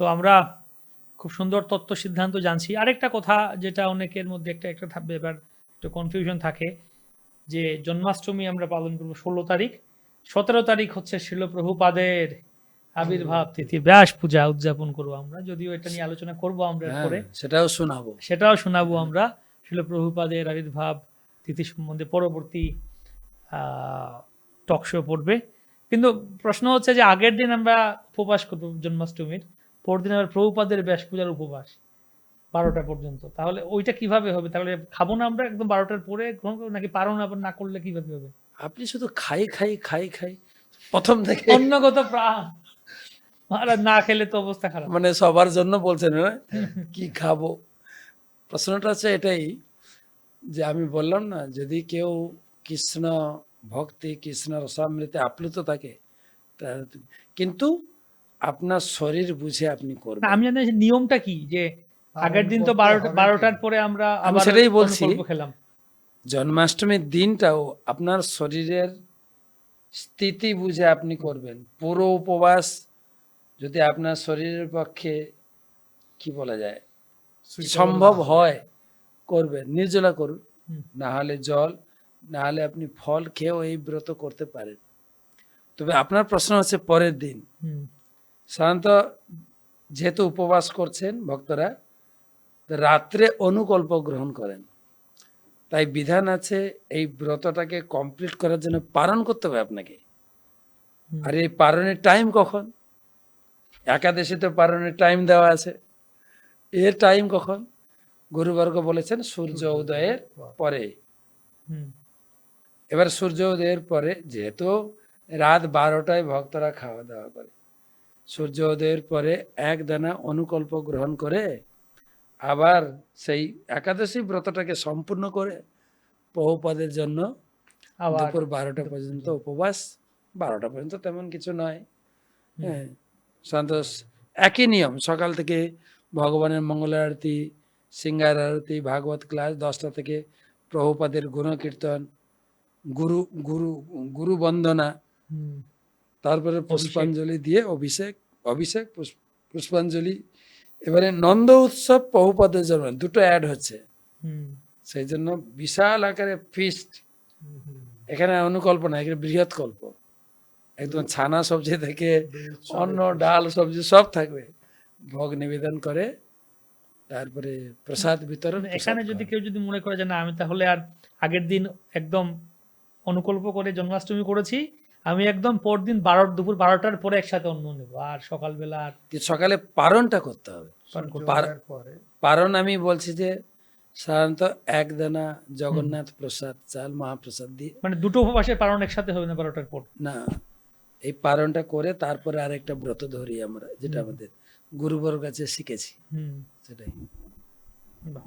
তো আমরা খুব সুন্দর তত্ত্ব সিদ্ধান্ত জানছি। আরেকটা কথা যেটা অনেকের মধ্যে একটা একটা থাকবে এবার একটু কনফিউশন থাকে যে জন্মাষ্টমী আমরা পালন করব ষোলো তারিখ। সতেরো তারিখ হচ্ছে শিলপ্রভুপাদের আবির্ভাব তিথি ব্যাস পূজা উদযাপন করব আমরা। যদিও এটা নিয়ে আলোচনা করব আমরা হ্যাঁ, পরে সেটাও শোনাবো। সেটাও শোনাবো আমরা। শিলপ্রভুপাদের আবির্ভাব তিথি সম্বন্ধে পরবর্তী টক শো পড়বে। কিন্তু প্রশ্ন হচ্ছে যে আগের দিন আমরা উপবাস করব জন্মাষ্টমীর। পরদিন আবার প্রভুপাদের ব্যাস পূজার উপবাস বারোটা পর্যন্ত। তাহলে ওইটা কীভাবে হবে? তাহলে খাব না আমরা একদম বারোটার পরে? গ্রহণ করব? নাকি পারো না না করলে কীভাবে হবে? আপনি শুধু খাই খাই খাই খাই। প্রথম থেকে অন্যগত প্রাণ। মহারাজ না খেলে তো অবস্থা খারাপ। মানে সবার জন্য বলছেন না কি খাব? প্রশ্নটা হচ্ছে এটাই যে আমি বললাম না যদি কেউ কৃষ্ণ ভক্তি কৃষ্ণ রসামৃতে আপ্লুত থাকে কিন্তু আপনার শরীর বুঝে আপনি করবেন। আমি জানি নিয়মটা কি যে আগের দিন তো বারোটা বারোটার পরে আমরা আমি সেটাই বলছি। খেলাম। জন্মাষ্টমীর দিনটাও আপনার শরীরের স্থিতি বুঝে আপনি করবেন। পুরো উপবাস যদি আপনার শরীরের পক্ষে কি বলা যায় সম্ভব হয় করবেন নির্জলা করুন। না হলে জল না হলে আপনি ফল খেয়েও এই ব্রত করতে পারেন। তবে আপনার প্রশ্ন হচ্ছে পরের দিন। হুম, সাধারণত যেহেতু উপবাস করছেন ভক্তরা রাত্রে অনুকল্প গ্রহণ করেন। তাই বিধান আছে এই ব্রতটাকে কমপ্লিট করার জন্য পালন করতে হবে আপনাকে। আর এই পালনের টাইম কখন? একাদশী তো পালনের টাইম দেওয়া আছে। এর টাইম কখন? গুরুবর্গ বলেছেন সূর্য উদয়ের পরে। এবার সূর্য উদয়ের পরে যেহেতু রাত বারোটায় ভক্তরা খাওয়া দাওয়া করে। সূর্য উদয়ের পরে এক দানা অনুকল্প গ্রহণ করে আবার সেই একাদশী ব্রতটাকে সম্পূর্ণ করে বহুপদের জন্য আবার দুপুর বারোটা পর্যন্ত উপবাস। বারোটা পর্যন্ত তেমন কিছু নয়। হ্যাঁ সন্তোষ। একই নিয়ম সকাল থেকে ভগবানের মঙ্গল আরতি সিঙ্গার আরতি ভাগবত ক্লাস দশটা থেকে প্রভুপাদের গুণকীর্তন গুরু গুরু গুরু বন্দনা। তারপরে পুষ্পাঞ্জলি দিয়ে অভিষেক অভিষেক পুষ- পুষ্পাঞ্জলি। এবারে নন্দ উৎসব প্রভুপাদের জন্য দুটো অ্যাড হচ্ছে। হুম, সেই জন্য বিশাল আকারে ফিস্ট। এখানে অনুকল্প না এখানে বৃহৎ কল্প। একদম ছানা সবজি থেকে অন্ন ডাল সবজি সব থাকবে। ভোগ নিবেদন করে তারপরে প্রসাদ বিতরণ মানে এখানে যদি কেউ যদি মনে করে যে না আমি তাহলে আর আগের দিন একদম অনুকল্প করে জন্মাষ্টমী করেছি আমি একদম পরদিন বারো দুপুর বারোটার পরে একসাথে অন্ন নেব আর সকালবেলা আর সকালে পারণটা করতে হবে। পারণ আমি বলছি যে সাধারণত এক দানা জগন্নাথ প্রসাদ চাল মহাপ্রসাদ দিয়ে মানে দুটো উপবাসের পারণ একসাথে হবে না বারোটার পর? না এই পারণটা করে তারপরে আরেকটা ব্রত ধরি আমরা যেটা আমাদের গুরুবর কাছে শিখেছি। হুম। সেটাই। বাহ।